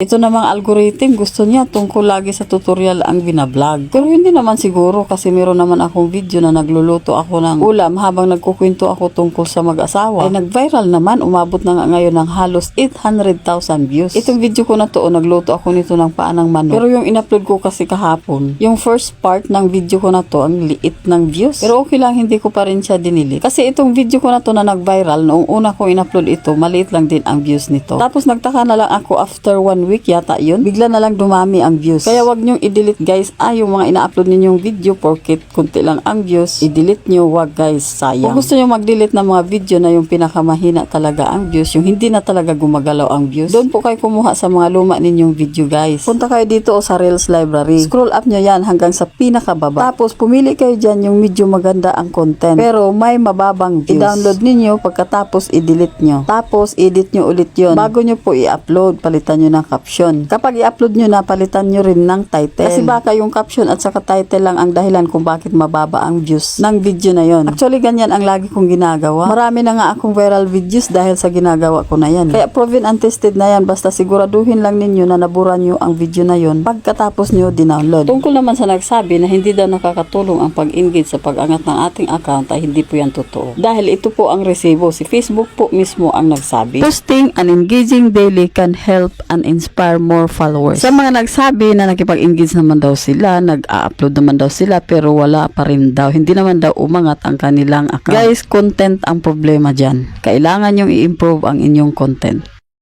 Ito namang algorithm, gusto niya tungkol lagi sa tutorial ang binablog. Pero hindi naman siguro kasi meron naman akong video na nagluluto ako ng ulam habang nagkukwento ako tungkol sa mag-asawa. Ay nag-viral naman, umabot na nga ngayon ng halos 800,000 views. Itong video ko na to, nagluto ako nito ng paanang manok. Pero yung in-upload ko kasi kahapon, yung first part ng video ko na to, ang liit ng views. Pero okay lang, hindi ko pa rin siya dinilit. Kasi itong video ko na to na nag-viral, noong una ko in-upload ito, maliit lang din ang views nito. Tapos nagtaka na lang ako after one yata yun, bigla na lang dumami ang views. Kaya wag niyong i-delete guys, ah, yung mga ina-upload ninyong video porket kunti lang ang views, i-delete niyo, wag guys, sayang. Kung gusto niyo mag-delete ng mga video na yung pinakamahina talaga ang views, yung hindi na talaga gumagalaw ang views, doon po kayo kumuha sa mga luma ninyong video guys. Punta kayo dito o sa Reels Library. Scroll up nyo yan hanggang sa pinakababa. Tapos pumili kayo dyan yung medyo maganda ang content. Pero may mababang views. I-download ninyo pagkatapos i-delete nyo. Tapos edit nyo ulit yon Bago nyo po i-upload, palitan nyo ng caption. Kapag i-upload nyo na, palitan nyo rin ng title. Kasi baka yung caption at saka title lang ang dahilan kung bakit mababa ang views ng video na yon. Actually, ganyan ang lagi kong ginagawa. Marami na nga akong viral videos dahil sa ginagawa ko na yan. Kaya proven and tested na yan. Basta siguraduhin lang ninyo na nabura nyo ang video na yon pagkatapos nyo dinownload. Tungkol naman sa nagsabi na hindi daw nakakatulong ang pag-engage sa pag-angat ng ating account ay hindi po yan totoo. Dahil ito po ang resibo. Si Facebook po mismo ang nagsabi. Posting and engaging daily can help and inspire more followers. Sa mga nagsabi na nakipag-engage naman daw sila, nag-upload naman daw sila pero wala pa rin daw. Hindi naman daw umangat ang kanilang account. Guys, content ang problema dyan. Kailangan yung i-improve ang inyong content.